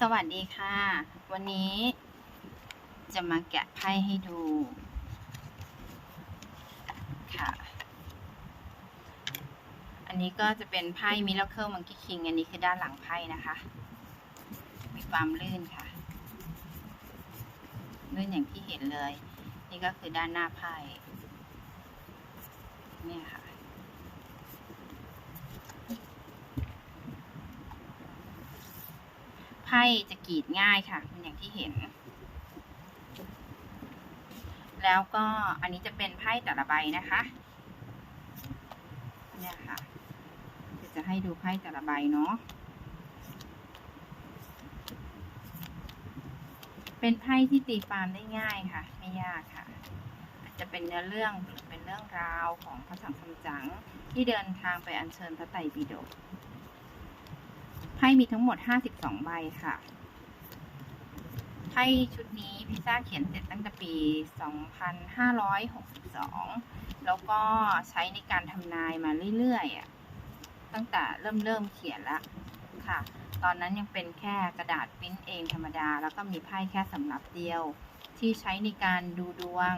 สวัสดีค่ะ วันนี้จะมาแกะไพ่ให้ดู ค่ะ อันนี้ก็จะเป็นไพ่ Miracle Monkey King อันนี้คือด้านหลังไพ่นะคะ มีความลื่นค่ะ ลื่นอย่างที่เห็นเลย นี่ก็คือด้านหน้าไพ่ เนี่ยค่ะ ไพ่จะกรีดง่ายค่ะเป็นอย่างที่เห็น แล้วก็อันนี้จะเป็นไพ่แต่ละใบนะคะเนี่ยค่ะจะให้ดูไพ่แต่ละใบเนาะเป็นไพ่ที่ตีความได้ง่ายค่ะ ไม่ยากค่ะจะเป็นเนื้อเรื่องหรือเป็นเรื่องราวของพระสังฆมจังที่เดินทางไปอัญเชิญพระไตรปิฎก พ่มีทั้งหมด 52 ใบค่ะไพ่ชุดนี้พิซซ่าเขียนเสร็จตั้งแต่ปี 2562 แล้วก็ใช้ในการทำนายมาเรื่อยๆตั้งแต่เริ่มเริ่มเขียนละค่ะ ตอนนั้นยังเป็นแค่กระดาษปริ้นเองธรรมดา แล้วก็มีไพ่แค่สำหรับเดียว ที่ใช้ในการดูดวง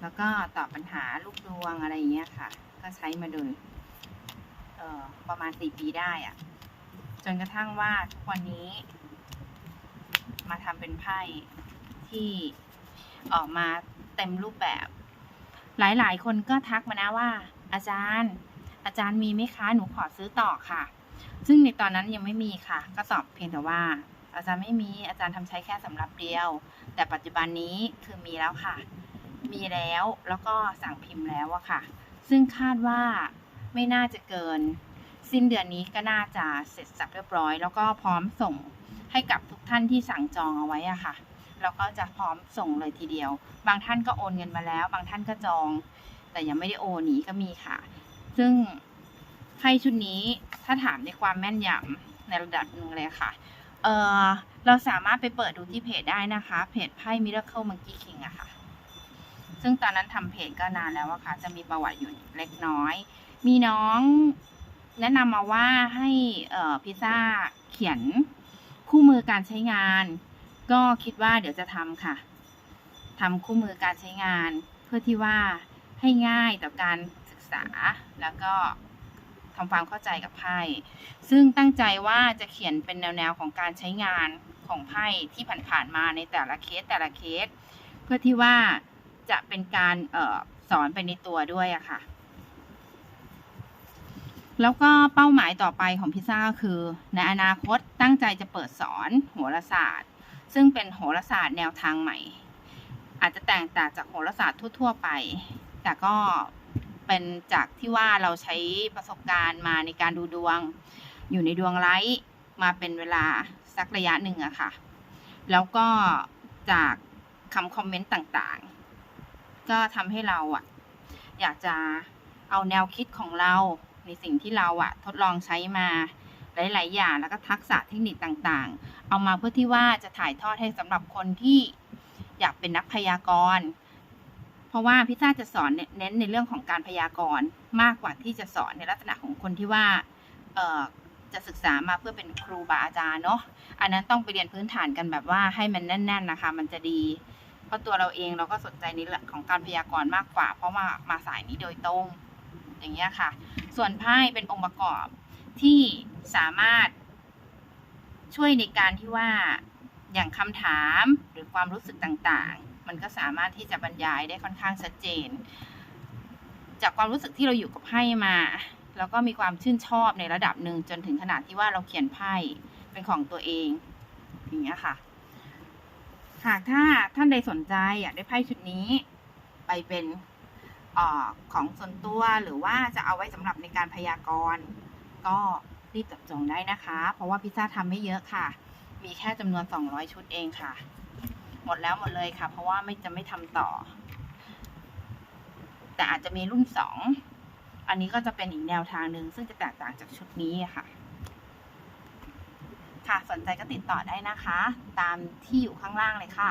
แล้วก็ตอบปัญหาลูกดวงอะไรอย่างเงี้ยค่ะ ก็ใช้มาโดยประมาณ 4 ปีได้อะ จนกระทั่งว่าทุกวันนี้ มาทำเป็นไพ่ที่ออกมาเต็มรูปแบบ หลายๆ คนก็ทักมานะว่า อาจารย์ อาจารย์มีไหมคะหนูขอซื้อต่อค่ะ ซึ่งในตอนนั้นยังไม่มีค่ะ ก็ตอบเพียงแต่ว่า อาจารย์ไม่มีอาจารย์ทำใช้แค่สำหรับเดียว แต่ปัจจุบันนี้คือมีแล้วค่ะ มีแล้วแล้วก็สั่งพิมพ์แล้วอะค่ะ ซึ่งคาดว่าไม่น่าจะเกิน สิ้นเดือนนี้ก็น่าจะเสร็จสับเรียบร้อย แล้วก็พร้อมส่งให้กับทุกท่านที่สั่งจองเอาไว้อะค่ะแล้วก็จะพร้อมส่งเลยทีเดียว บางท่านก็โอนเงินมาแล้ว บางท่านก็จอง แต่ยังไม่ได้โอนหนีก็มีค่ะ ซึ่งไพ่ชุดนี้ถ้าถามในความแม่นยำในระดับหนึ่งเลยค่ะเออเราสามารถไปเปิดดูที่เพจได้นะคะ เพจไพ่ Miracle Monkey King อะค่ะ ซึ่งตอนนั้นทำเพจก็นานแล้วอะค่ะ จะมีประวัติอยู่เล็กน้อย มีน้อง แนะนำมาว่าให้พิซซ่าเขียนคู่มือการใช้งาน ก็คิดว่าเดี๋ยวจะทำค่ะทำคู่มือการใช้งาน เพื่อที่ว่าให้ง่ายต่อการศึกษาแล้วก็ทำความเข้าใจกับไพ่ซึ่งตั้งใจว่าจะเขียนเป็นแนวๆของการใช้งานของไพ่ที่ผ่านๆมาในแต่ละเคสแต่ละเคส เพื่อที่ว่าจะเป็นการออสอนไปในตัวด้วยอะค่ะ แล้วก็เป้าหมายต่อไปของพิซซ่าคือ ในอนาคตตั้งใจจะเปิดสอนโหราศาสตร์ ซึ่งเป็นโหราศาสตร์แนวทางใหม่ อาจจะแตกต่างจากโหราศาสตร์ทั่ว ๆ ไป แต่ก็เป็นจากที่ว่าเราใช้ประสบการณ์มาในการดูดวง อยู่ในดวงไลท์มาเป็นเวลาสักระยะหนึ่งอะค่ะ แล้วก็จากคำคอมเมนต์ต่างๆ ก็ทำให้เราอะอยากจะเอาแนวคิดของเรา ในสิ่งที่เราอะทดลองใช้มาหลาย ๆ อย่างแล้วก็ทักษะเทคนิคต่างๆ เอามาเพื่อที่ว่าจะถ่ายทอดให้สำหรับคนที่อยากเป็นนักพยากรณ์ เพราะว่าพิซซ่าจะสอนเน้นในเรื่องของการพยากรณ์มากกว่าที่จะสอนในลักษณะของคนที่ว่าจะศึกษามาเพื่อเป็นครูบาอาจารย์เนาะ อันนั้นต้องไปเรียนพื้นฐานกันแบบว่าให้มันแน่น ๆ นะคะ มันจะดี เพราะตัวเราเองเราก็สนใจในเรื่องของการพยากรณ์มากกว่า เพราะว่ามาสายนี้โดยตรง อย่างเงี้ยค่ะ ส่วนไพ่เป็นองค์ประกอบที่สามารถช่วยในการที่ว่าอย่างคำถามหรือความรู้สึกต่างๆ มันก็สามารถที่จะบรรยายได้ค่อนข้างชัดเจน จากความรู้สึกที่เราอยู่กับไพ่มา แล้วก็มีความชื่นชอบในระดับหนึ่งจนถึงขนาดที่ว่าเราเขียนไพ่เป็นของตัวเองอย่างเงี้ยค่ะ หากถ้าท่านใดสนใจอยากได้ไพ่ชุดนี้ ไปเป็น อของส่วนตัวหรือว่าจะเอาไว้สำหรับในการพยากรณ์ ก็รีบจับจองได้นะคะ เพราะว่าพิซซ่าทำไม่เยอะค่ะ มีแค่จำนวน 200 ชุดเองค่ะ หมดแล้วหมดเลยค่ะ เพราะว่าไม่จะไม่ทำต่อ แต่อาจจะมีรุ่น 2 อันนี้ก็จะเป็นอีกแนวทางหนึ่งซึ่งจะแตกต่างจากชุดนี้ค่ะ ค่ะสนใจก็ติดต่อได้นะคะ ตามที่อยู่ข้างล่างเลยค่ะ